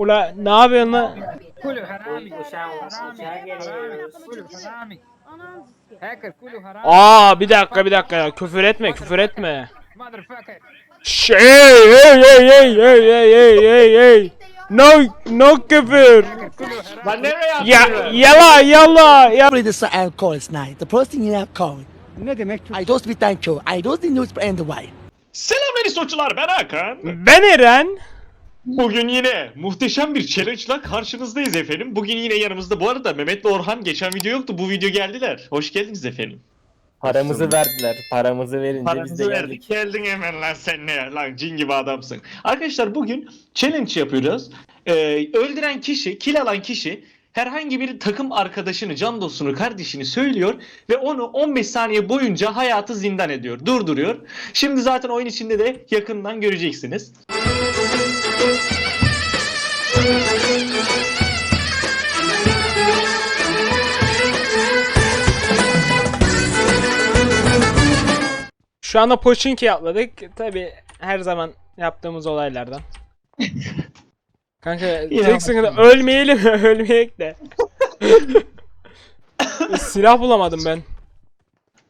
Ula ne yapıyorsun lan? Aa bir dakika bir dakika ya küfür etme küfür etme. Şey hey hey hey hey hey hey hey hey. No no küfür. Ya yala yala yala. This alcohol is night. The first thing you have cold. Ne demek? I don't be thank you. I don't think you and why. Selamlar sorucular ben Hakan. Ben Eren. Bugün yine muhteşem bir challenge'la karşınızdayız efendim. Bugün yine yanımızda bu arada Mehmet ve Orhan geçen video yoktu bu video geldiler. Hoş geldiniz efendim. Paramızı verdiler. Paramızı verince biz de geldik. verdik geldin hemen lan sen ne lan cin gibi adamsın. Arkadaşlar bugün challenge yapıyoruz. Ee, öldüren kişi, kill alan kişi herhangi bir takım arkadaşını, can dostunu, kardeşini söylüyor ve onu 15 saniye boyunca hayatı zindan ediyor, durduruyor. Şimdi zaten oyun içinde de yakından göreceksiniz. Şu anda Pochinki atladık. Tabi her zaman yaptığımız olaylardan. Kanka tek sıkıntı ölmeyelim ölmeyek de. Silah bulamadım ben.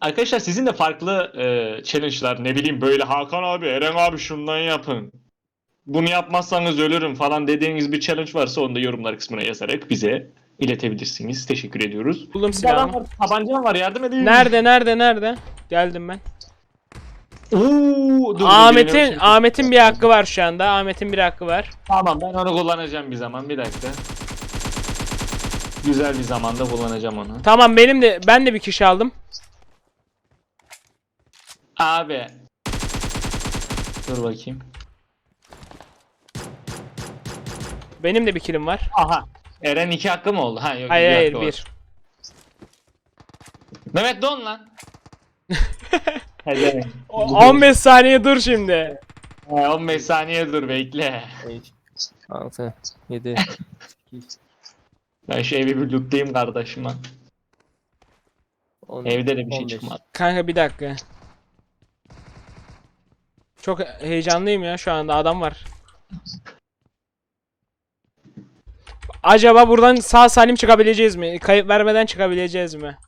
Arkadaşlar sizin de farklı e, challenge'lar ne bileyim böyle Hakan abi, Eren abi şundan yapın. Bunu yapmazsanız ölürüm falan dediğiniz bir challenge varsa onu da yorumlar kısmına yazarak bize iletebilirsiniz. Teşekkür ediyoruz. Buldum silahımı. var, tabancam var yardım edin. Nerede nerede nerede? Geldim ben. Oo, dur, dur, Ahmet'in Ahmet'in bir hakkı var şu anda. Ahmet'in bir hakkı var. Tamam ben onu kullanacağım bir zaman bir dakika. Güzel bir zamanda kullanacağım onu. Tamam benim de ben de bir kişi aldım. Abi. Dur bakayım. Benim de bir kilim var. Aha. Eren iki hakkı mı oldu? Ha yok. Hayır bir hayır var. bir. Mehmet don lan. Hadi. O- 15 saniye dur şimdi. Ha, 15 saniye dur bekle. 5, 6, 7, Ben şu evi bir lootlayayım kardeşim lan. 10, Evde de bir şey 15. çıkmadı. Kanka bir dakika. Çok heyecanlıyım ya şu anda adam var. Acaba buradan sağ salim çıkabileceğiz mi? Kayıp vermeden çıkabileceğiz mi?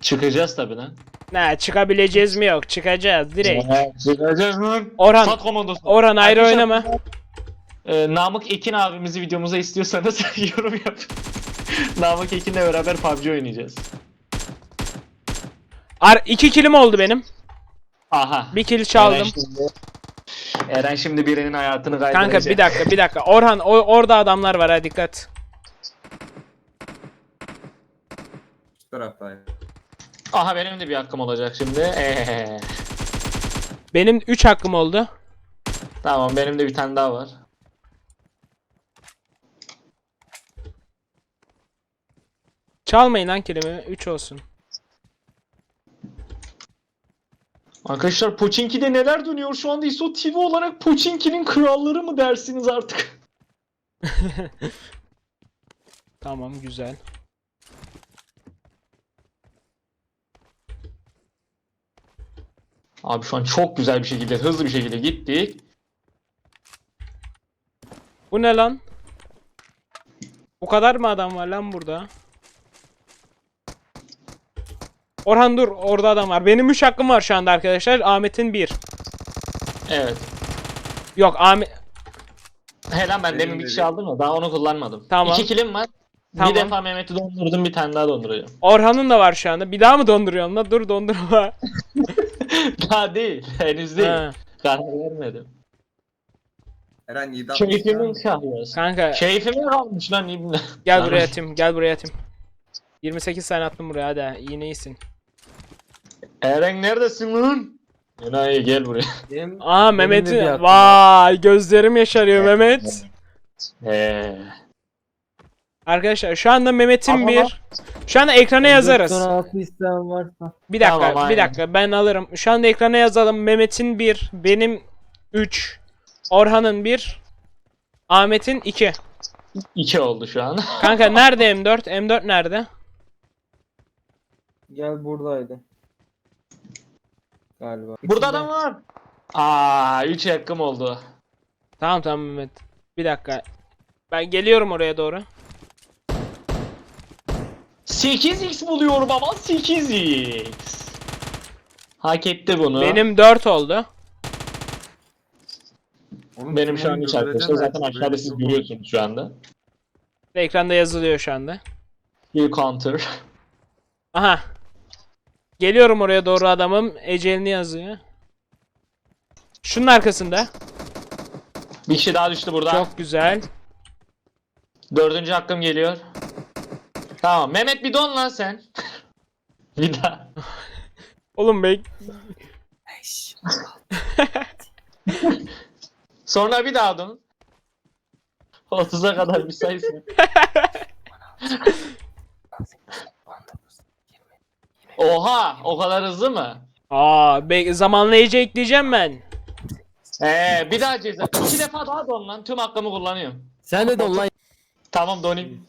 Çıkacağız tabi lan. Ne çıkabileceğiz mi yok çıkacağız direkt. Çıkacağız lan. Orhan- Sat komandosu. Orhan ayrı Arkadaşlar, oynama. e, Namık Ekin abimizi videomuza istiyorsanız yorum yap. Namık Ekin'le beraber PUBG oynayacağız. Ar iki kilim oldu benim. Aha. Bir kill çaldım. şimdi, Eren şimdi birinin hayatını kaybedecek. Kanka bir dakika bir dakika. Orhan o, orada adamlar var ha dikkat. Şu taraftayım. Aha benim de bir hakkım olacak şimdi. Ee, Benim 3 hakkım oldu. tamam benim de bir tane daha var. Çalmayın lan kilimi. 3 olsun. Arkadaşlar Pochinki'de neler dönüyor şu anda ISO TV olarak Pochinki'nin kralları mı dersiniz artık? Tamam güzel. Abi şu an çok güzel bir şekilde hızlı bir şekilde gittik. Bu ne lan? Bu kadar mı adam var lan burada? Orhan dur orada adam var. Benim 3 hakkım var şu anda arkadaşlar. Ahmet'in 1. Evet. Yok Ahmet He lan ben Benim demin bir de kişi bir- aldım ya daha onu kullanmadım. Tamam. İki kilim var. Tamam. Bir defa Mehmet'i dondurdum bir tane daha donduracağım. Orhan'ın da var şu anda. Bir daha mı donduruyorsun lan? Dur dondurma. daha değil. Henüz değil. Ha, Karar vermedim. Eren 7 Keyfimin kahvesi. kanka Keyfimin kalmış lan ibne. gel buraya Tim. Gel buraya Tim. 28 tane attım buraya hadi. İyi iyisin. Eren neredesin lan? Enayi gel buraya. Benim, Aa Benim de bir Mehmet'in. Vay gözlerim yaşarıyor Mehmet. He. Arkadaşlar şu anda Mehmet'in Ama- bir. Şu anda ekrana yazarız. 416 isteyen varsa. Bir dakika, Tamam, bir aynen. dakika ben alırım. Şu anda ekrana yazalım. Mehmet'in 1, benim 3, Orhan'ın 1, Ahmet'in 2. İki oldu şu an. Kanka nerede M4? M4 nerede? Gel buradaydı. Galiba. Burada adam var. Aa, üç hakkım oldu. Tamam tamam Mehmet. Bir dakika. Ben geliyorum oraya doğru. 8x buluyorum ama 8x. Hak etti bunu. Benim 4 oldu. Oğlum, benim şu an 3 arkadaşlar. Zaten aşağıda siz görüyorsunuz şu anda. Ekranda yazılıyor şu anda. Bir counter. Aha. Geliyorum oraya doğru adamım. Ecelini yazıyor. Şunun arkasında. Bir kişi daha düştü burada. Çok güzel. Dördüncü hakkım geliyor. Tamam. Mehmet bir don lan sen. bir daha. Oğlum bek. Sonra bir daha don. 30'a kadar bir sayısın. Oha! O kadar hızlı mı? Aa, be zamanlayıcı ekleyeceğim ben. Ee, bir daha ceza. İki defa daha don lan. Tüm hakkımı kullanıyorum. Sen de don lan. Tamam donayım.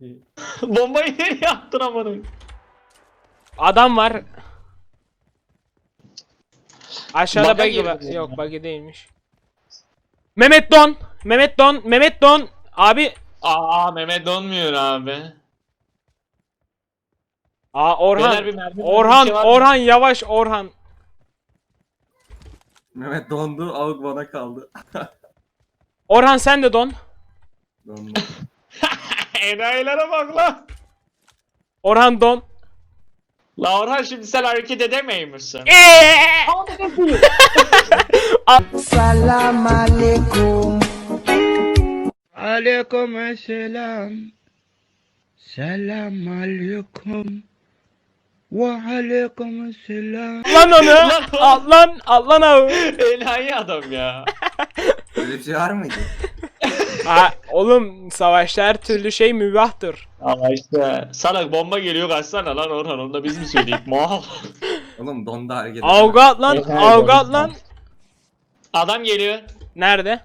Bombayı nereye attın amına? Adam var. Aşağıda Bug'a buggy var. Yok buggy değilmiş. Mehmet Don. Mehmet Don. Mehmet Don. Abi. Aa Mehmet donmuyor abi. Aa Orhan. Beyler bir mermi- Orhan. bir şey var mı? Orhan yavaş Orhan. Mehmet dondu, avuk bana kaldı. Orhan sen de don. Dondu. Enayilere bak lan. Orhan don. La Orhan şimdi sen hareket edemeyim misin? Salam alaikum. Aleyküm selam. Selam aleyküm. Ve aleyküm selam. lan onu. al lan. Al lan abi. Enayi adam ya. Öyle bir şey var mıydı? Aa, oğlum savaşta her türlü şey mübahtır. Ama işte sana bomba geliyor kaçsana lan Orhan onu da biz mi söyleyip mal. Oğlum dondu hareket Avga at lan. Yeter, Avga at yeter. lan. Adam geliyor. Nerede?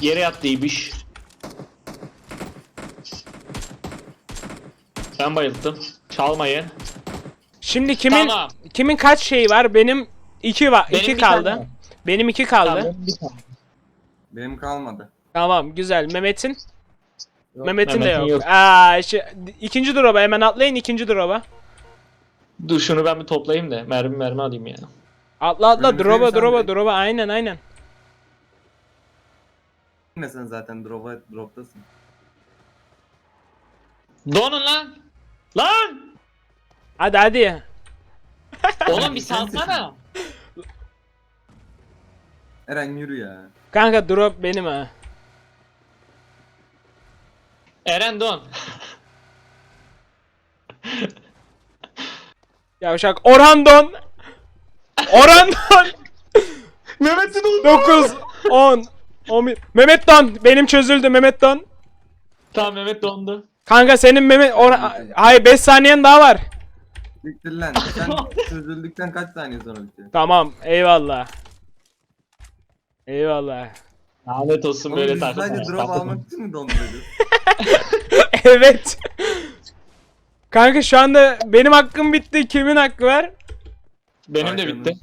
Yere yattıymış. Ben bayılttım. Çalmayın. Şimdi kimin Tamam. kimin kaç şeyi var? Benim iki var. Benim iki bir kaldı. tane var. Benim iki kaldı. Tamam, bir tane. Benim kalmadı. Tamam güzel. Mehmet'in Mehmet'in de Mehmet'in yok. yok. Aa, şu, ikinci drop'a hemen atlayın ikinci drop'a. Dur şunu ben bir toplayayım da mermi mermi alayım ya. Atla atla Önümüzde drop'a insan drop'a direkt. drop'a aynen aynen. Ne sen zaten drop'a drop'tasın. Donun lan. Lan! Hadi hadi. Oğlum bir salsana. Eren yürü ya. Kanka drop benim ha. Eren don. Yavşak Orhan Don. Orhan Don. Mehmet'in oldu. 9 10 11 Mehmet Don benim çözüldü Mehmet Don. Tamam Mehmet dondu. Kanka senin Mehmet Orhan Hayır 5 saniyen daha var. Siktir lan. Sen çözüldükten kaç saniye sonra bitiyor? Tamam eyvallah. Eyvallah. Lanet olsun Oğlum böyle biz takım. sadece drop almak için mi donduruyoruz? evet. Kanka şu anda benim hakkım bitti. Kimin hakkı var? Benim de Ay bitti.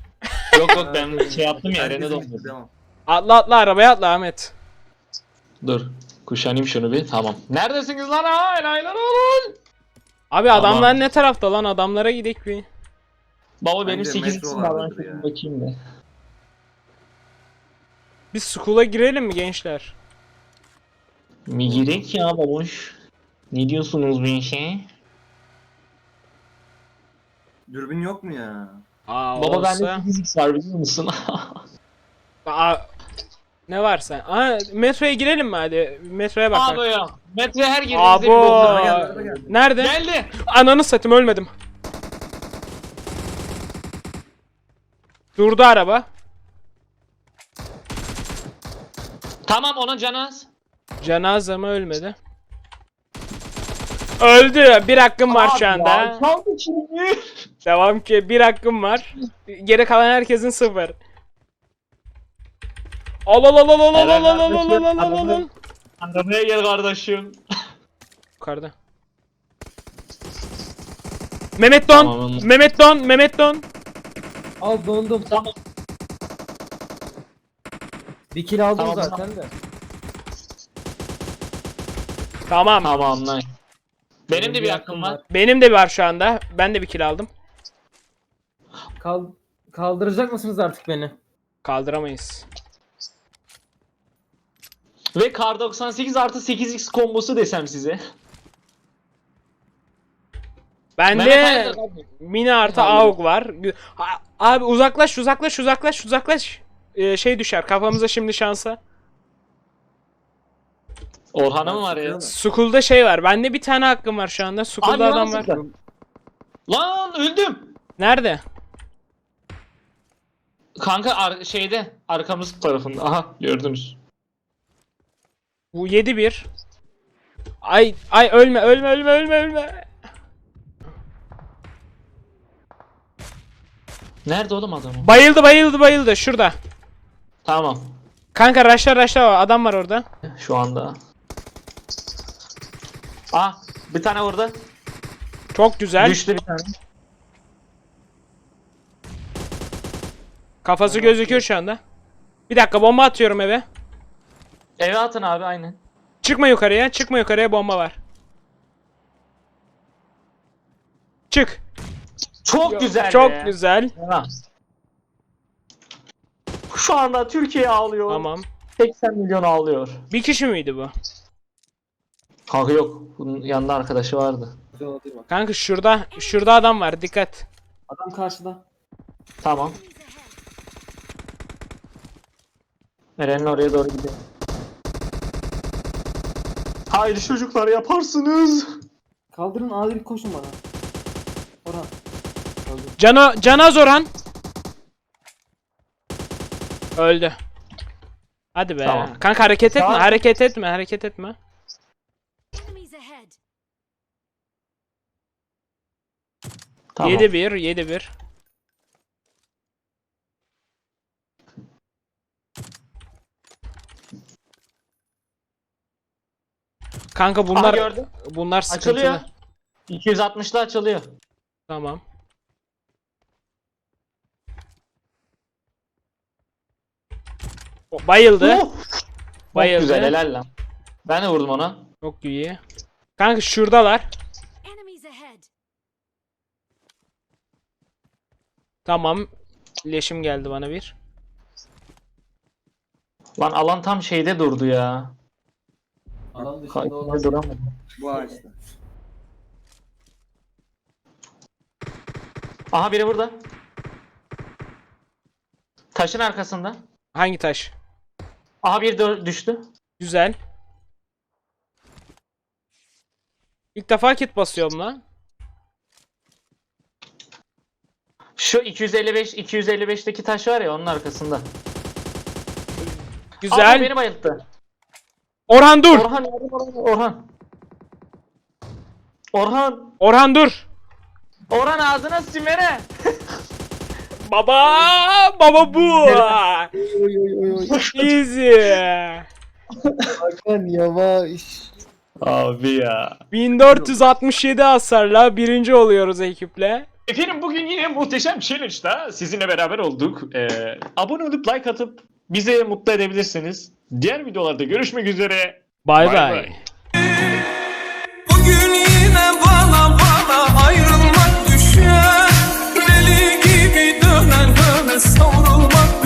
yok yok ben şey yaptım ya Herkesin bitti, dondurdum. Tamam. Atla atla arabaya atla Ahmet. Dur. Kuşanayım şunu bir. Tamam. Neredesiniz lan ha? Enayiler oğlum. Abi Tamam. adamlar ne tarafta lan? Adamlara gidelim bir. Baba benim Bence 8 metro isim var. Ben vardır şuna ya. bakayım da. Biz school'a girelim mi gençler? Mi gerek ya babuş? Ne diyorsunuz bu işe? Dürbün yok mu ya? Aa Baba olsa. bende 8 var biliyor musun? Aa, ne varsa. Aa, metroya girelim mi hadi? Metroya bak. Abi ya. Metro her girdiğimizde Abo. bir bok var. Araba geldi, araba geldi. Nerede? Geldi. Ananı satayım ölmedim. Durdu araba. Tamam ona canaz. Cenaze mi ölmedi? Öldü. Bir hakkım var şu anda. Çaldı şimdi. Devam ki bir hakkım var. Geri kalan herkesin sıfır. Al al al al al al al al al al al al al al Arabaya gel kardeşim. Yukarıda. Mehmet Don. Tamam, anladım. Mehmet Don. Mehmet Don. Al dondum. Tamam. Bir kill aldım Tamam, zaten de. Tamam. Tamam lan. Benim de bir hakkım var. Benim de var şu anda. Ben de bir kill aldım. Kal kaldıracak mısınız artık beni? Kaldıramayız. Ve kar 98 artı 8x kombosu desem size. Mehmet Bende abi. mini artı. AUG var. A- Abi uzaklaş uzaklaş uzaklaş uzaklaş. Ee, şey düşer kafamıza şimdi şansa. Orhan'a mı var ya? Skull'da şey var. Bende bir tane hakkım var şu anda. Skull'da adam var. Lan öldüm. Nerede? Kanka ar- şeyde arkamız tarafında. Aha gördünüz. Bu 7-1. Ay ay ölme ölme ölme ölme ölme. Nerede oğlum adam? o? Bayıldı bayıldı bayıldı şurada. Tamam. Kanka raşla raşla adam var orada. Şu anda. Ah bir tane orada. Çok güzel. Düştü bir tane. Kafası gözüküyor şu anda. Bir dakika bomba atıyorum eve. Eve atın abi aynen. Çıkma yukarıya çıkma yukarıya bomba var. Çık. Çok güzel Çok be. güzel. Ha. Şu anda Türkiye ağlıyor. Tamam. 80 milyon ağlıyor. Bir kişi miydi bu? Kanka yok. Bunun yanında arkadaşı vardı. Kanka şurada şurada adam var dikkat. Adam karşıda. Tamam. Eren'in oraya doğru gidiyor. Haydi çocuklar yaparsınız. Kaldırın adil koşun bana. Orhan. Cana Canaz Orhan. Öldü. Hadi be. Tamam. Kanka hareket etme, Tamam. hareket etme, hareket etme. Enemies ahead. Tamam. 7-1, 7-1. Kanka bunlar Aha gördüm. bunlar sıkıntılı. Açılıyor. 260'da açılıyor. Tamam. O bayıldı. Oh! Çok Bayıldı. güzel helal lan. Ben de vurdum ona. Çok iyi. Kanka şuradalar. Tamam. Leşim geldi bana bir. Lan alan tam şeyde durdu ya. Adam dışında olan Ka- duramadı. Bu ağaçta. Aha biri burada. Taşın arkasında. Hangi taş? Aha biri dö- düştü. Güzel. İlk defa kit basıyorum lan. Şu 255 255'teki taş var ya onun arkasında. Güzel. Aa, beni bayılttı. Orhan dur. Orhan yardım Orhan. Orhan. Orhan. Orhan dur. Orhan ağzına simere. Baba, baba bu. Oy oy oy oy. Easy. Hakan yavaş. Abi ya. 1467 hasarla birinci oluyoruz ekiple. Efendim bugün yine muhteşem challenge'da sizinle beraber olduk. Ee, abone olup like atıp bizi mutlu edebilirsiniz. Diğer videolarda görüşmek üzere. Bay Bay. Bugün yine bana bana ayrılmak düşer Deli gibi dönen döne savrulmak